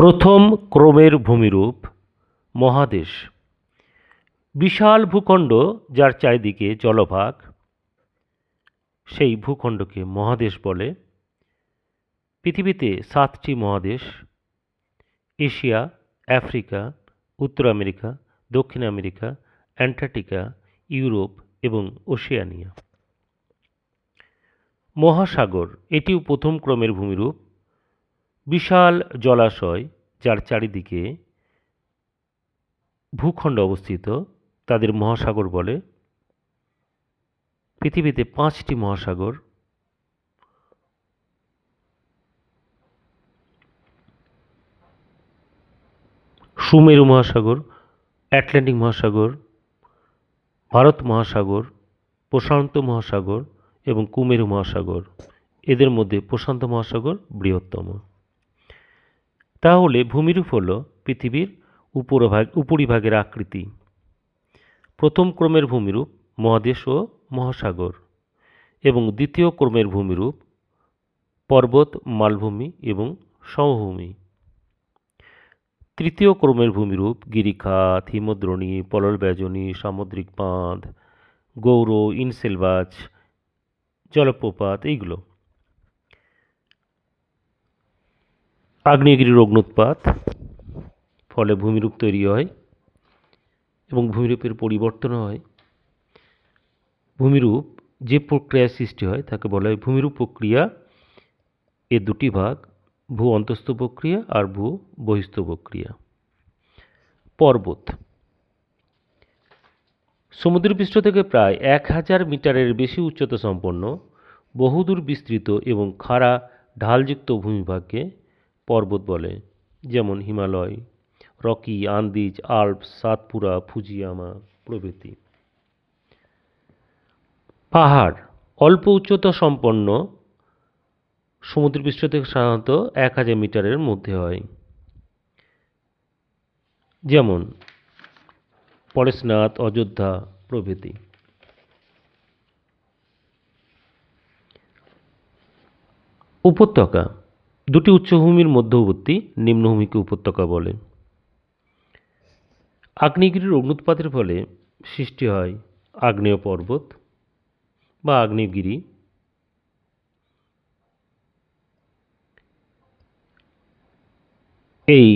প্রথম ক্রমের ভূমিরূপ মহাদেশ। বিশাল ভূখণ্ড যার চারিদিকে জলভাগ, সেই ভূখণ্ডকে মহাদেশ বলে। পৃথিবীতে সাতটি মহাদেশ, এশিয়া, আফ্রিকা, উত্তর আমেরিকা, দক্ষিণ আমেরিকা, অ্যান্টার্কটিকা, ইউরোপ এবং ওশিয়ানিয়া। মহাসাগর, এটিও প্রথম ক্রমের ভূমিরূপ। বিশাল জলাশয় যার চারিদিকে ভূখণ্ড অবস্থিত, তাদের মহাসাগর বলে। পৃথিবীতে পাঁচটি মহাসাগর। সুমেরু মহাসাগর অ্যাটলান্টিক মহাসাগর, ভারত মহাসাগর, প্রশান্ত মহাসাগর এবং কুমেরু মহাসাগর। এদের মধ্যে প্রশান্ত মহাসাগর বৃহত্তম। তাহলে ভূমিরূপ হল পৃথিবীর উপরভাগ, উপরিভাগের আকৃতি। প্রথম ক্রমের ভূমিরূপ মহাদেশ ও মহাসাগর এবং দ্বিতীয় ক্রমের ভূমিরূপ পর্বত, মালভূমি এবং সমভূমি। তৃতীয় ক্রমের ভূমিরূপ গিরিখাত হিমদ্রোণী পলল ব্যজনী, সামুদ্রিক বাঁধ, গৌর, ইনসেলবাজ, জলপ্রপাত, এইগুলো। আগ্নেয়গিরির অগ্নুৎপাত ফলে ভূমিরূপ তৈরি হয় এবং ভূমিরূপের পরিবর্তন হয়। ভূমিরূপ যে প্রক্রিয়ায় সৃষ্টি হয়, তাকে বলা হয় ভূমিরূপ প্রক্রিয়া। এর দুটি ভাগ, ভূ অন্তস্থ প্রক্রিয়া আর ভূ বহিস্থ প্রক্রিয়া। পর্বত। সমুদ্রপৃষ্ঠ থেকে প্রায় এক হাজার মিটারের বেশি উচ্চতা সম্পন্ন, বহুদূর বিস্তৃত এবং খাড়া, ঢালযুক্ত ভূমিভাগকে পর্বত বলে, যেমন Himalaya, Rocky, Andes, Alps, Satpura, Fujiyama প্রভৃতি। পাহাড়, অল্প উচ্চতা সম্পন্ন, সমুদ্রপৃষ্ঠ থেকে সাধারণত এক হাজার মিটারের মধ্যে হয়। যেমন, পরেশনাথ, অযোধ্যা প্রভৃতি। উপত্যকা দুটি উচ্চভূমির মধ্যবর্তী নিম্নভূমিকে উপত্যকা বলে। আগ্নেয়গিরির অগ্নুৎপাতের ফলে সৃষ্টি হয় আগ্নেয় পর্বত বা আগ্নেয়গিরি। এই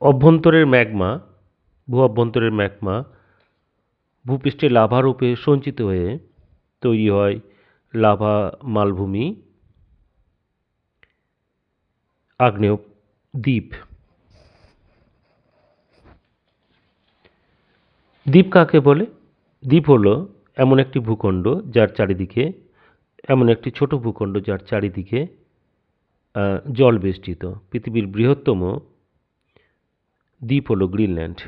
অভ্যন্তরের ম্যাগমা, ভূ অভ্যন্তরের ম্যাগমা ভূপৃষ্ঠে লাভা রূপে সঞ্চিত হয়ে তৈরি হয় লাভা মালভূমি আগ্নেয় দ্বীপ। দ্বীপ কাকে বলে? দ্বীপ হলো এমন একটি ভূখণ্ড যার চারিদিকে, এমন একটি ছোট ভূখণ্ড যার চারিদিকে জল বেষ্টিত। পৃথিবীর বৃহত্তম দ্বীপ হলো গ্রিনল্যান্ড।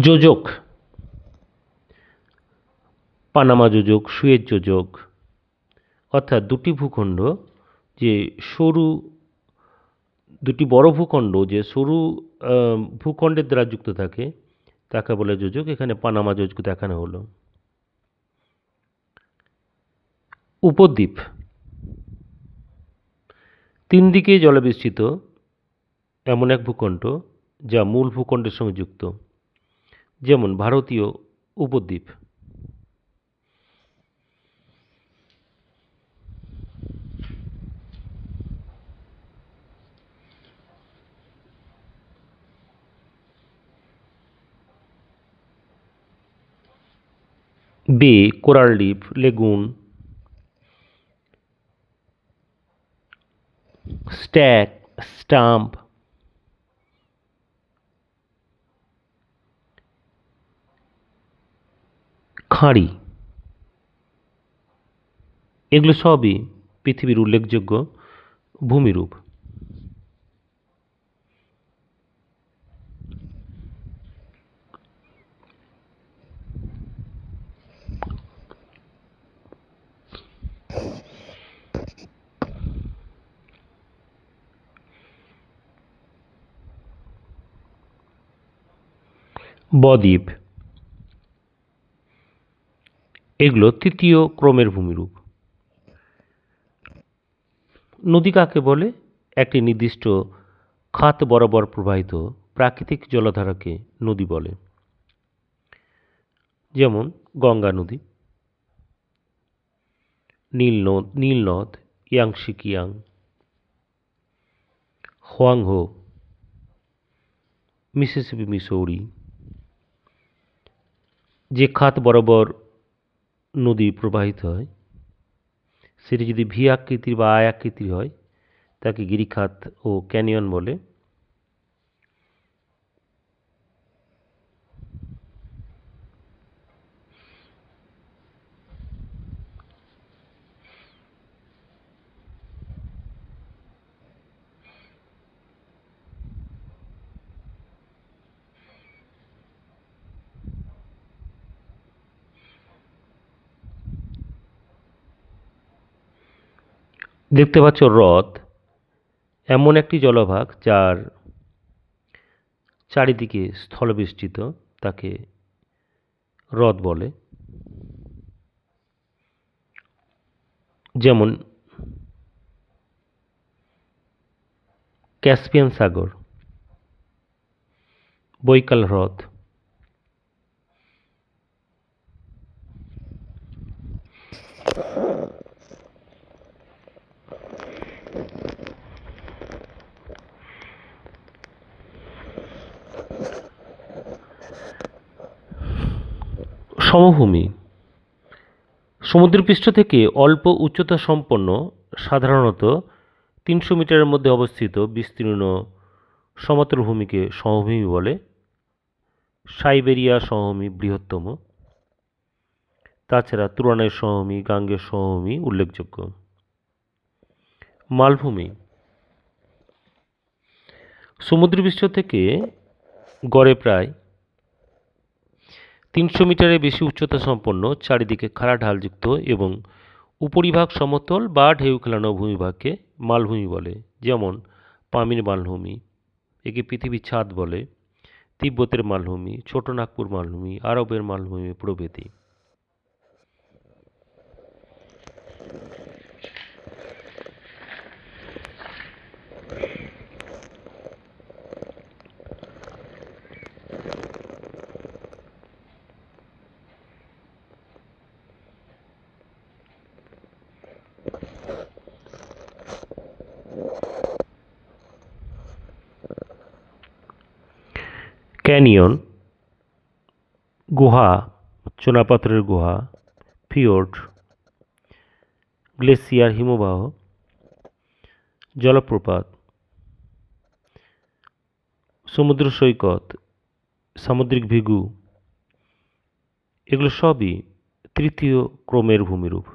যোজক। পানামা যোজক, সুয়েজ যোজক, অর্থাৎ দুটি ভূখণ্ড যে সরু, দুটি বড় ভূখণ্ড যে সরু ভূখণ্ডের দ্বারা যুক্ত থাকে, তাকে বলে যোজক। এখানে পানামা যোজক দেখানো হলো। উপদ্বীপ। তিন দিকে জলে বেষ্টিত এমন এক ভূখণ্ড যা মূল ভূখণ্ডের সঙ্গে যুক্ত। যেমন ভারতীয় উপদ্বীপ। বে কোরাল দ্বীপ লেগুন। Stack stump. খাঁড়ি। এগুলো সবই পৃথিবীর উল্লেখযোগ্য ভূমিরূপ। বদ্বীপ। এগুলো তৃতীয় ক্রমের ভূমিরূপ। নদী কাকে বলে? একটি নির্দিষ্ট খাত বরাবর প্রবাহিত প্রাকৃতিক জলধারাকে নদী বলে। যেমন গঙ্গা নদী, নীল নদ নীল নদ Yangtze Kiang Hwang Ho, Mississippi, Missouri. যে খাত বরাবর নদী প্রবাহিত হয়। সেটি যদি ভি আকৃতির বা আয় আকৃতির হয়, তাকে গিরিখাত ও ক্যানিয়ন বলে। দেখতে পাচ্ছ হ্রদ, এমন একটি জলভাগ যার চারিদিকে স্থলবেষ্টিত তাকে হ্রদ বলে। যেমন ক্যাসপিয়ান সাগর, বৈকাল হ্রদ সমভূমি। সমুদ্রপৃষ্ঠ থেকে অল্প উচ্চতা সম্পন্ন, সাধারণত তিনশো মিটারের মধ্যে অবস্থিত, বিস্তীর্ণ সমতল ভূমিকে সমভূমি বলে। সাইবেরিয়া সমভূমি বৃহত্তম। তাছাড়া তুরানের সমভূমি, গাঙ্গের সমভূমি উল্লেখযোগ্য। মালভূমি। সমুদ্রপৃষ্ঠ থেকে গড়ে প্রায় তিনশো মিটারের বেশি উচ্চতা সম্পন্ন, চারিদিকে খাড়া ঢালযুক্ত এবং উপরিভাগ সমতল বা ঢেউ খেলানো ভূমিভাগকে মালভূমি বলে, যেমন পামির মালভূমি, একে পৃথিবীর ছাদ বলে, তিব্বতের মালভূমি, ছোট নাগপুর মালভূমি, আরবের মালভূমি প্রভৃতি। ক্যানিয়ন, গুহা, চুনাপাথরের গুহা, ফিওর্ড, গ্লেসিয়ার হিমবাহ, জলপ্রপাত, সমুদ্র সৈকত, সামুদ্রিক ভিগু, এগুলো সবই তৃতীয় ক্রমের ভূমিরূপ।